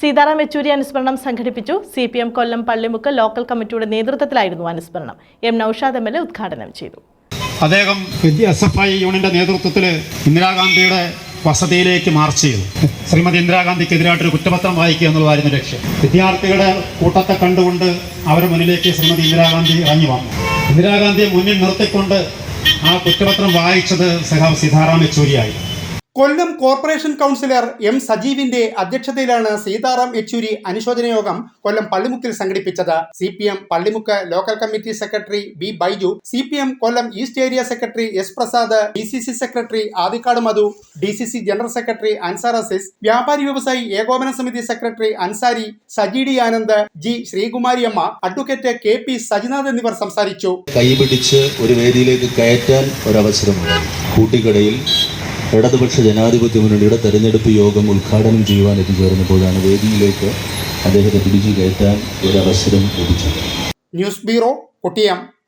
സീതാറാം യെച്ചൂരി അനുസ്മരണം സംഘടിപ്പിച്ചു. C P M Kollam Pallimukku local കമ്മിറ്റിയുടെ നേതൃത്വത്തിലായിരുന്നു അനുസ്മരണം. M Naushad M L A ഉദ്ഘാടനം ചെയ്തു. അദ്ദേഹം എസ് എഫ് ഐ യൂണിയന്റെ നേതൃത്വത്തിൽ ഇന്ദിരാഗാന്ധിയുടെ വസതിയിലേക്ക് മാർച്ച് ചെയ്തു. ശ്രീമതി ഇന്ദിരാഗാന്ധിക്കെതിരായിട്ടൊരു കുറ്റപത്രം വായിക്കുക എന്നുള്ളതായിരുന്നു ലക്ഷ്യം. വിദ്യാർത്ഥികളുടെ കൂട്ടത്തെ കണ്ടുകൊണ്ട് അവരുടെ മുന്നിലേക്ക് ശ്രീമതി ഇന്ദിരാഗാന്ധി ഇറങ്ങി വന്നു. ഇന്ദിരാഗാന്ധിയെ മുന്നിൽ നിർത്തിക്കൊണ്ട് ആ കുറ്റപത്രം വായിച്ചത് സഹാബ് സീതാറാം യെച്ചൂരിയായി കൊല്ലം കോർപ്പറേഷൻ കൗൺസിലർ എം സജീവിന്റെ അധ്യക്ഷതയിലാണ് സീതാറാം യെച്ചൂരി അനുശോചന യോഗം കൊല്ലം പള്ളിമുക്കിൽ സംഘടിപ്പിച്ചത്. C P M Pallimukku local committee secretary B Baiju C P M Kollam east area secretary S Prasad D C C secretary Adikkad Madhu D C C general secretary Ansar Aziz വ്യാപാരി വ്യവസായി ഏകോപന സമിതി secretary Ansari Saji D Anand G Sreekumariamma advocate K P Sajinath എന്നിവർ സംസാരിച്ചു. കൈപിടിച്ച് ഒരു വേദിയിലേക്ക് കയറ്റാൻ ഒരവസരമുണ്ടായി. കൂട്ടിക്കടയിൽ ഇടതുപക്ഷ ജനാധിപത്യ മുന്നണിയുടെ തെരഞ്ഞെടുപ്പ് യോഗം ഉദ്ഘാടനം ചെയ്യുവാൻ എത്തിച്ചേർന്നപ്പോഴാണ് വേദിയിലേക്ക് അദ്ദേഹത്തെ പിടിച്ചു കയറ്റാൻ ഒരവസരം ലഭിച്ചത്. News bureau Kottiyam.